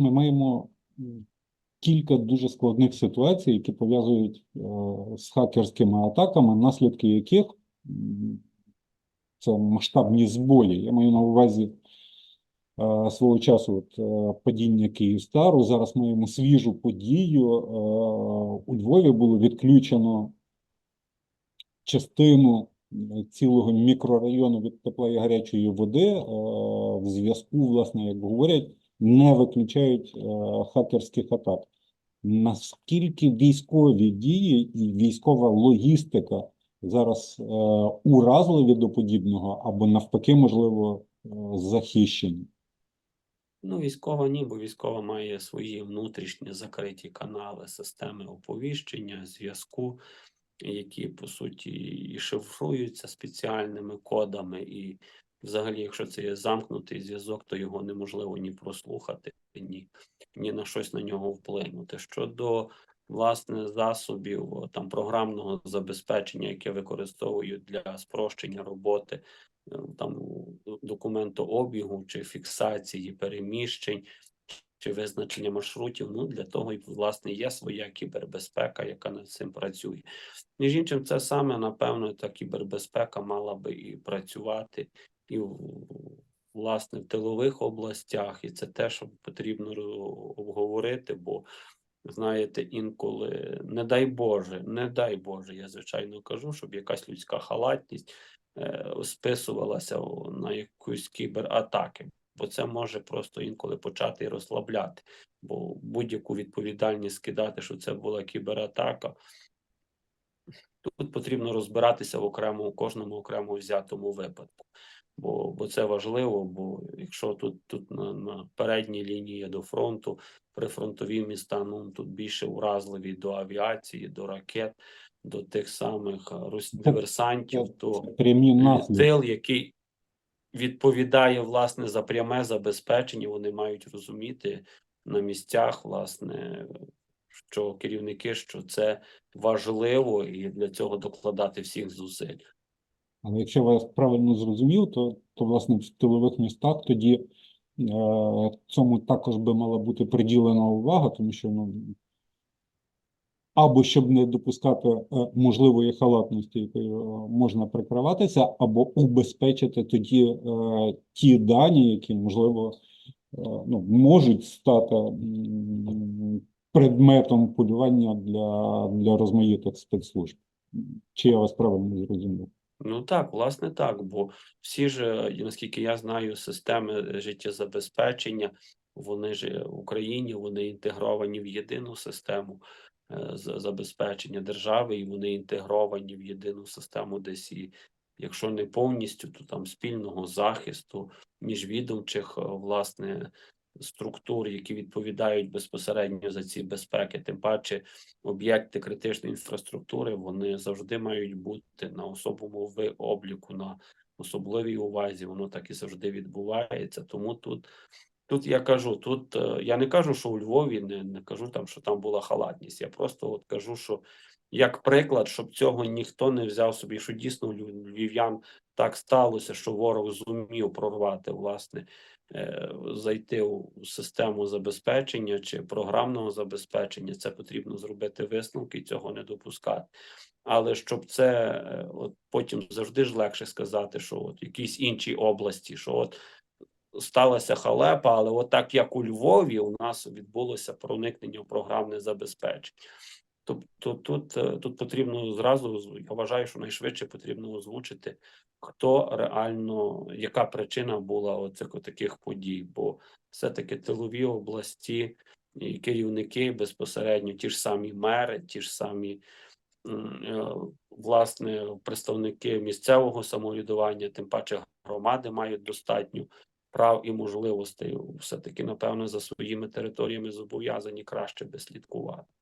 ми маємо кілька дуже складних ситуацій, які пов'язують е, з хакерськими атаками, наслідки яких це масштабні збої. Я маю на увазі е, свого часу от, е, падіння Київстару. Зараз маємо свіжу подію. У Львові було відключено частину цілого мікрорайону від тепла і гарячої води в зв'язку, власне, як говорять, не виключають е, хакерських атак. Наскільки військові дії і військова логістика зараз е, уразливі до подібного, або навпаки, можливо, е, захищені? Ну, військова ні, бо військова має свої внутрішні закриті канали системи оповіщення, зв'язку, які по суті і шифруються спеціальними кодами. І взагалі, якщо це є замкнутий зв'язок, то його неможливо ні прослухати, ні, ні на щось на нього вплинути. Щодо власне засобів там програмного забезпечення, яке використовують для спрощення роботи е, там документообігу чи фіксації переміщень. Чи визначення маршрутів, ну для того і власне є своя кібербезпека, яка над цим працює. Між іншим, це саме напевно та кібербезпека мала би і працювати і власне в тилових областях, і це те, що потрібно обговорити, бо знаєте, інколи не дай Боже, не дай Боже, я звичайно кажу, щоб якась людська халатність е, списувалася на якусь кібератаки, бо це може просто інколи почати розслабляти, бо будь-яку відповідальність скидати, що це була кібератака. Тут потрібно розбиратися в окремо, кожному окремо взятому випадку. Бо, бо це важливо, бо якщо тут, тут на, на передній лінії до фронту, прифронтові міста, ну тут більше уразливі до авіації, до ракет, до тих самих Це- диверсантів, то е, тил, який відповідає власне за пряме забезпечення, вони мають розуміти на місцях, власне, що керівники, що це важливо, і для цього докладати всіх зусиль. Але якщо я вас правильно зрозумів, то, то власне в тилових містах тоді е, цьому також би мала бути приділена увага, тому що ну, або щоб не допускати е, можливої халатності, якою е, можна прикриватися, або убезпечити тоді е, ті дані, які можливо е, ну, можуть стати предметом полювання для, для розмаїтих спецслужб. Чи я вас правильно зрозумів? Ну так, власне, так, бо всі ж, наскільки я знаю, системи життєзабезпечення, вони ж е, в Україні, вони інтегровані в єдину систему е, забезпечення держави, і вони інтегровані в єдину систему десь і, якщо не повністю, то там спільного захисту міжвідомчих, е, власне, структур, які відповідають безпосередньо за ці безпеки, тим паче об'єкти критичної інфраструктури вони завжди мають бути на особовому обліку, на особливій увазі. Воно так і завжди відбувається. Тому тут, тут я кажу, тут е, я не кажу, що у Львові не, не кажу там, що там була халатність. Я просто от кажу, що як приклад, щоб цього ніхто не взяв собі, що дійсно львів'ян так сталося, що ворог зумів прорвати власне е, зайти у систему забезпечення чи програмного забезпечення, це потрібно зробити висновки і цього не допускати. Але щоб це е, от потім завжди ж легше сказати, що от якійсь іншій області, що от сталася халепа, але от так як у Львові у нас відбулося проникнення в програмне забезпечення. Тобто тут, е, тут потрібно зразу, я вважаю, що найшвидше потрібно озвучити, хто реально, яка причина була оцих таких подій, бо все-таки тилові області і керівники безпосередньо, ті ж самі мери, ті ж самі е, власне представники місцевого самоврядування, тим паче громади мають достатньо прав і можливостей. Все-таки, напевно, за своїми територіями зобов'язані краще би слідкувати.